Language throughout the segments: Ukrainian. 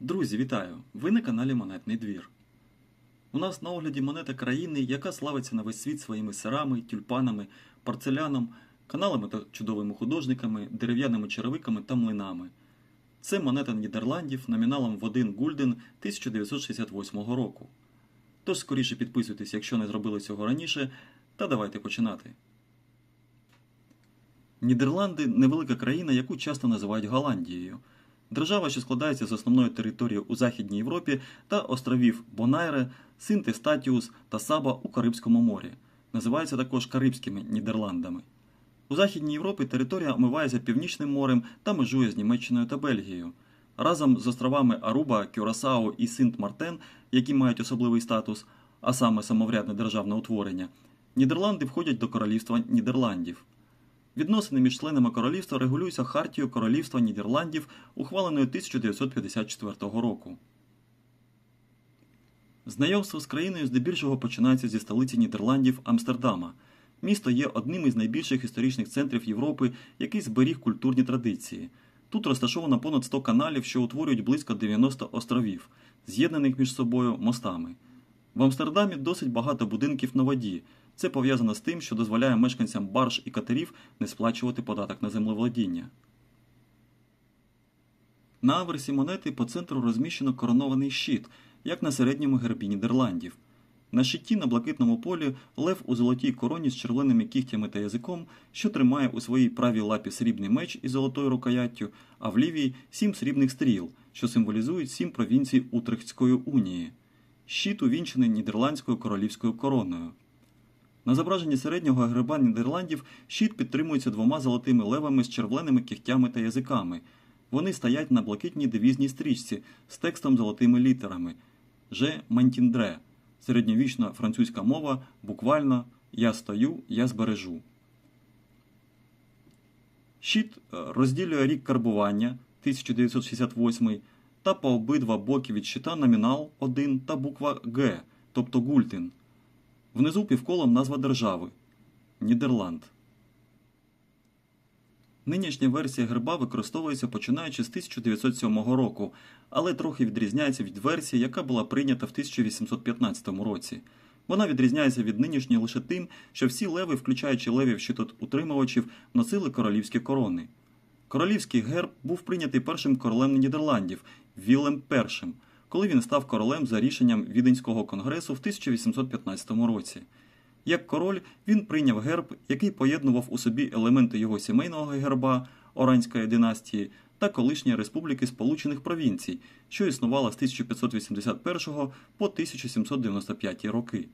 Друзі, вітаю! Ви на каналі Монетний двір. У нас на огляді монета країни, яка славиться на весь світ своїми сирами, тюльпанами, порцеляном, каналами та чудовими художниками, дерев'яними черевиками та млинами. Це монета Нідерландів номіналом в 1 гульден 1968 року. Тож скоріше підписуйтесь, якщо не зробили цього раніше, та давайте починати. Нідерланди невелика країна, яку часто називають Голландією. Держава, що складається з основної території у Західній Європі та островів Бонайре, Синт Статіус та Саба у Карибському морі. Називаються також Карибськими Нідерландами. У Західній Європі територія омивається Північним морем та межує з Німеччиною та Бельгією. Разом з островами Аруба, Кюрасао і Синт-Мартен, які мають особливий статус, а саме самоврядне державне утворення, Нідерланди входять до Королівства Нідерландів. Відносини між членами королівства регулюються Хартією Королівства Нідерландів, ухваленою 1954 року. Знайомство з країною здебільшого починається зі столиці Нідерландів Амстердама. Місто є одним із найбільших історичних центрів Європи, який зберіг культурні традиції. Тут розташовано понад 100 каналів, що утворюють близько 90 островів, з'єднаних між собою мостами. В Амстердамі досить багато будинків на воді. Це пов'язано з тим, що дозволяє мешканцям барж і катерів не сплачувати податок на землеволодіння. На аверсі монети по центру розміщено коронований щит, як на середньому гербі Нідерландів. На щиті на блакитному полі лев у золотій короні з червоними кігтями та язиком, що тримає у своїй правій лапі срібний меч із золотою рукояттю, а в лівій сім срібних стріл, що символізують сім провінцій Утрехтської унії. Щит увінчений нідерландською королівською короною. На зображенні середнього гриба Нідерландів щит підтримується двома золотими левами з червленими кігтями та язиками. Вони стоять на блакитній девізній стрічці з текстом золотими літерами «Je мантіндре середньовічна французька мова, буквально Я стою, я збережу. Щит е, розділює рік карбування 1968 та по обидва боки від щита номінал 1 та буква Г, тобто Гультин. Внизу півколом назва держави Нідерланд. Нинішня версія герба використовується починаючи з 1907 року, але трохи відрізняється від версії, яка була прийнята в 1815 році. Вона відрізняється від нинішньої лише тим, що всі леви, включаючи левів щитоутримувачів, носили королівські корони. Королівський герб був прийнятий першим королем Нідерландів Вілем І, коли він став королем за рішенням Віденського конгресу в 1815 році. Як король, він прийняв герб, який поєднував у собі елементи його сімейного герба Оранської династії та колишньої Республіки Сполучених Провінцій, що існувала з 1581 по 1795 роки.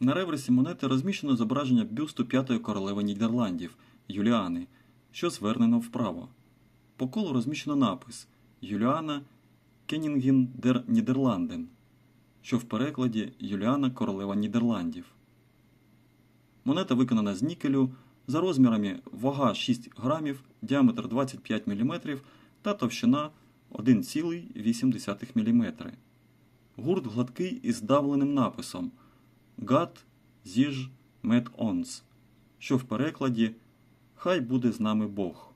На реверсі монети розміщено зображення бюсту п'ятої королеви Нідерландів Юліани, що звернено вправо. По колу розміщено напис Юліана Кенінген дер Нідерланден, що в перекладі Юліана Королева Нідерландів. Монета виконана з нікелю, за розмірами вага 6 грамів, діаметр 25 мм та товщина 1,8 мм. Гурт гладкий із давленим написом Гад зіж мед онс, що в перекладі Хай буде з нами Бог.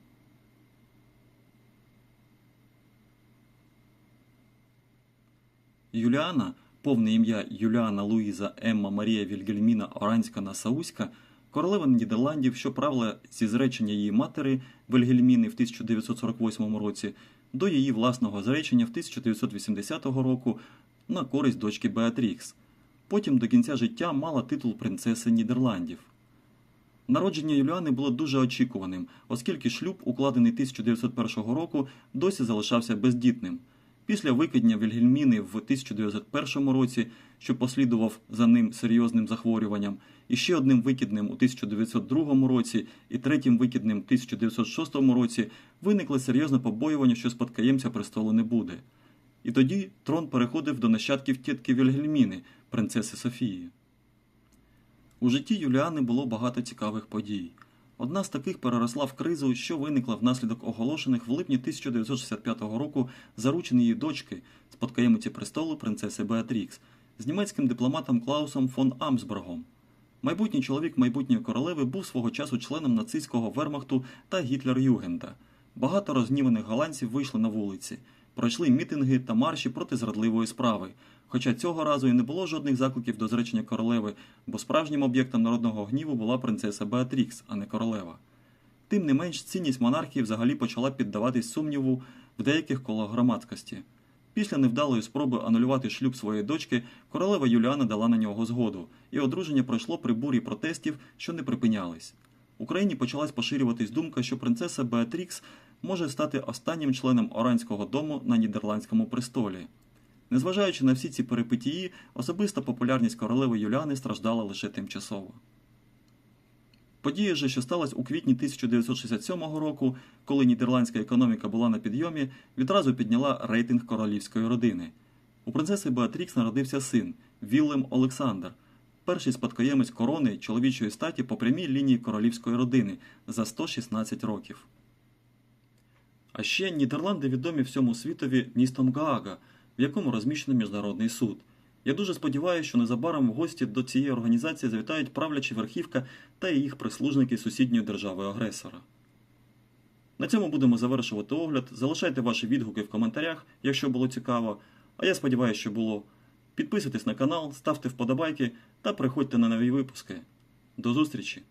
Юліана, повне ім'я Юліана Луїза Емма Марія Вільгельміна Оранська Насауська, королева Нідерландів, що правила зі зречення її матері Вільгельміни в 1948 році до її власного зречення в 1980 року на користь дочки Беатрікс. Потім до кінця життя мала титул принцеси Нідерландів. Народження Юліани було дуже очікуваним, оскільки шлюб, укладений 1901 року, досі залишався бездітним. Після викидня Вільгельміни в 1901 році, що послідував за ним серйозним захворюванням, і ще одним викидним у 1902 році і третім викидним у 1906 році, виникло серйозне побоювання, що спадкоємця престолу не буде. І тоді трон переходив до нащадків тітки Вільгельміни, принцеси Софії. У житті Юліани було багато цікавих подій. Одна з таких переросла в кризу, що виникла внаслідок оголошених в липні 1965 року заручень її дочки, спадкоємиці престолу принцеси Беатрікс, з німецьким дипломатом Клаусом фон Амсбергом. Майбутній чоловік майбутньої королеви був свого часу членом нацистського вермахту та Гітлер-Югенда. багато розгніваних голландців вийшли на вулиці, пройшли мітинги та марші проти зрадливої справи. Хоча цього разу і не було жодних закликів до зречення королеви, бо справжнім об'єктом народного гніву була принцеса Беатрікс, а не королева. Тим не менш, цінність монархії взагалі почала піддаватись сумніву в деяких колах громадськості. Після невдалої спроби анулювати шлюб своєї дочки, королева Юліана дала на нього згоду, і одруження пройшло при бурі протестів, що не припинялись. В Україні почалась поширюватись думка, що принцеса Беатрікс може стати останнім членом Оранського дому на нідерландському престолі. Незважаючи на всі ці перипетії, особиста популярність королеви Юліани страждала лише тимчасово. Подія же, що сталася у квітні 1967 року, коли нідерландська економіка була на підйомі, відразу підняла рейтинг королівської родини. У принцеси Беатрікс народився син Віллем Олександр, перший спадкоємець корони чоловічої статі по прямій лінії королівської родини за 116 років. А ще Нідерланди відомі всьому світові містом Гаага, в якому розміщено міжнародний суд. Я дуже сподіваюся, що незабаром в гості до цієї організації завітають правлячі верхівка та їх прислужники сусідньої держави-агресора. На цьому будемо завершувати огляд. Залишайте ваші відгуки в коментарях, якщо було цікаво. А я сподіваюся, що було. Підписуйтесь на канал, ставте вподобайки та приходьте на нові випуски. До зустрічі!